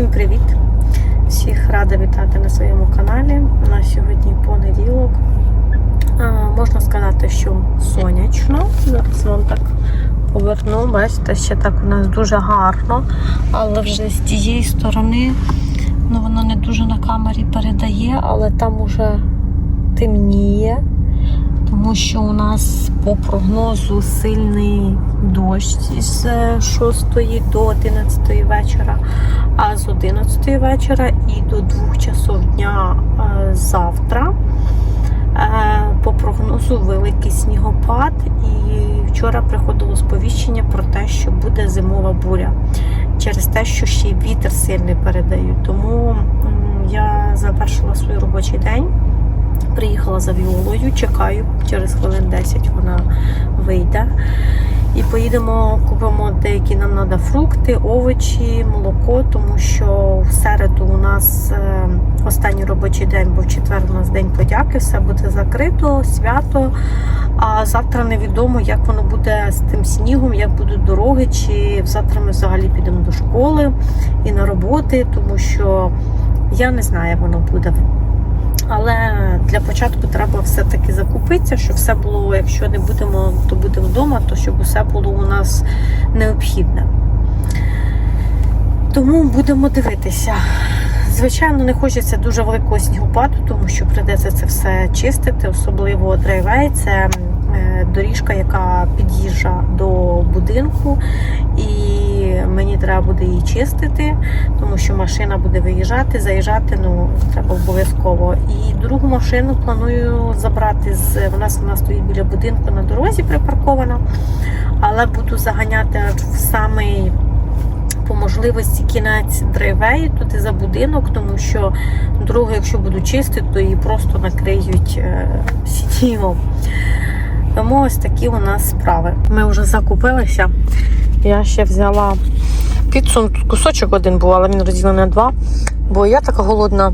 Всім привіт! Всіх рада вітати на своєму каналі. У нас сьогодні понеділок. А, можна сказати, що сонячно. Зараз вам так поверну. Бачите, ще так у нас дуже гарно, але вже з тієї сторони ну, воно не дуже на камері передає, але там уже темніє. Тому що у нас по прогнозу сильний дощ з 6 до 11 вечора, а з 11 вечора і до 2 часов дня е, завтра. Е, По прогнозу великий снігопад, і вчора приходило сповіщення про те, що буде зимова буря через те, що ще й вітер сильний передають. Тому я завершила свій робочий день. Приїхала за Віолою, чекаю, через хвилин 10 вона вийде. І поїдемо, купимо деякі нам треба фрукти, овочі, молоко, тому що в середу у нас е, останній робочий день, бо в четвер у нас день подяки, все буде закрито, свято. А завтра невідомо, як воно буде з тим снігом, як будуть дороги, чи завтра ми взагалі підемо до школи і на роботи, тому що я не знаю, як воно буде. Але для початку треба все-таки закупитися, щоб все було, якщо не будемо, то будемо вдома, то щоб усе було у нас необхідне. Тому будемо дивитися. Звичайно, не хочеться дуже великого снігопаду, тому що прийдеться це все чистити, особливо драйвей. Це доріжка, яка під'їжджа до будинку, і мені треба буде її чистити, тому що машина буде виїжджати, заїжджати. Ну треба обов'язково. І другу машину планую забрати з вона вона стоїть біля будинку на дорозі, припаркована, але буду заганяти в самий по можливості кінець драйвею туди за будинок, тому що дорогу, якщо буду чистити, то її просто накриють е, снігом. Тому ось такі у нас справи. Ми вже закупилися. Я ще взяла піцу. Тут кусочок один був, але він розділений на два. Бо я така голодна.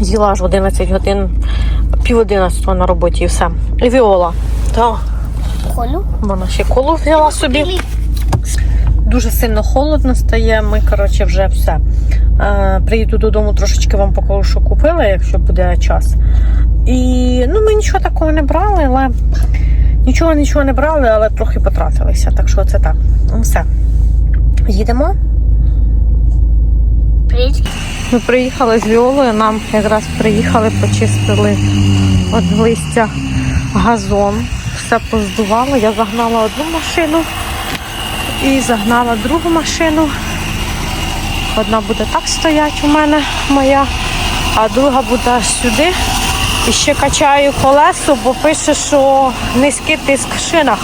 Їла аж в 11 годин, пів 11 на роботі і все. І Віола. Так, Колю. вона ще колу взяла собі. Дуже сильно холодно стає. Ми, коротше, вже все. Е, приїду додому, трошечки вам покажу, що купила, якщо буде час. І ну, ми нічого такого не брали, але нічого нічого не брали, але трохи потратилися. Так що це так. Ну, Все. Їдемо. Привіт. Ми приїхали з Віолою, нам якраз приїхали, почистили від листя газон. Все поздувало. Я загнала одну машину і загнала другу машину. Одна буде так стояти у мене моя, а друга буде сюди. І ще качаю колесо, бо пише, що низький тиск в шинах.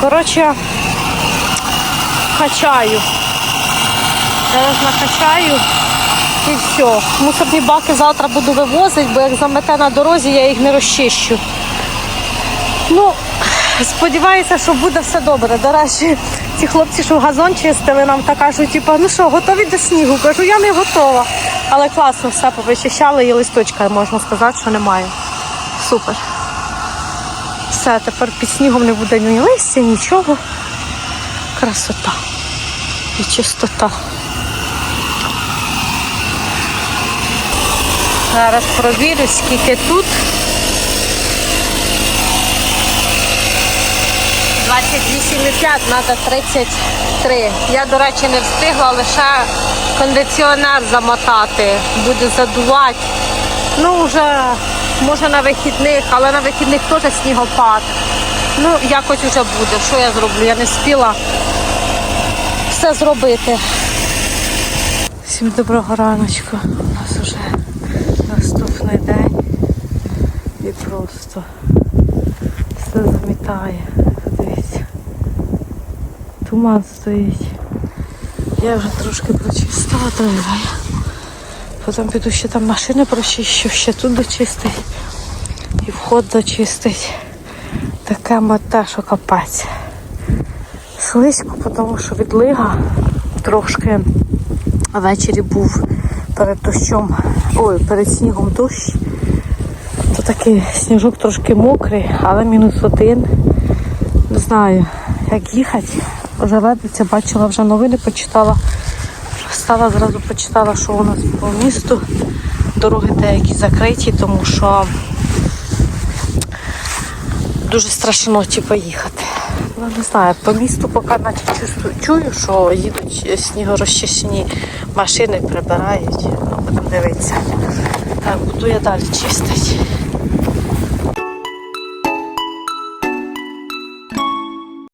Коротше, качаю. Зараз накачаю і все. Мусорні баки завтра буду вивозити, бо як замете на дорозі, я їх не розчищу. Ну, сподіваюся, що буде все добре. До речі, ці хлопці, що газон чистили, нам так кажуть, типу, ну що, готові до снігу? Кажу, я не готова. Але класно все повичищали і листочка, можна сказати, що немає. Супер. Все, тепер під снігом не буде ні листя, нічого. Красота і чистота. Зараз провірю, скільки тут. 28,5, треба 33. Я, до речі, не встигла лише кондиціонер замотати, буде задувати. Ну, вже може на вихідних, але на вихідних теж снігопад. Ну, якось вже буде. Що я зроблю? Я не встигла все зробити. Всім доброго раночку. У нас вже наступний день і просто все замітає. Туман стоїть. Я вже трошки прочистила триває. Потім піду ще там машини прочищу, ще тут дочистить. І вход дочистить. Таке мете, що капець. Слизько, тому що відлига трошки ввечері був перед дощом, ой, перед снігом дощ. То такий сніжок трошки мокрий, але мінус один. Не знаю, як їхати. Вже ведеться, бачила вже новини, почитала. Стала зразу почитала, що у нас по місту дороги деякі закриті, тому що дуже страшно типу, їхати. Ну, не знаю, по місту поки чувствую, чую, що їдуть снігорозчищені машини, прибирають. Ну, будемо дивитися. Так, буду я далі чистити.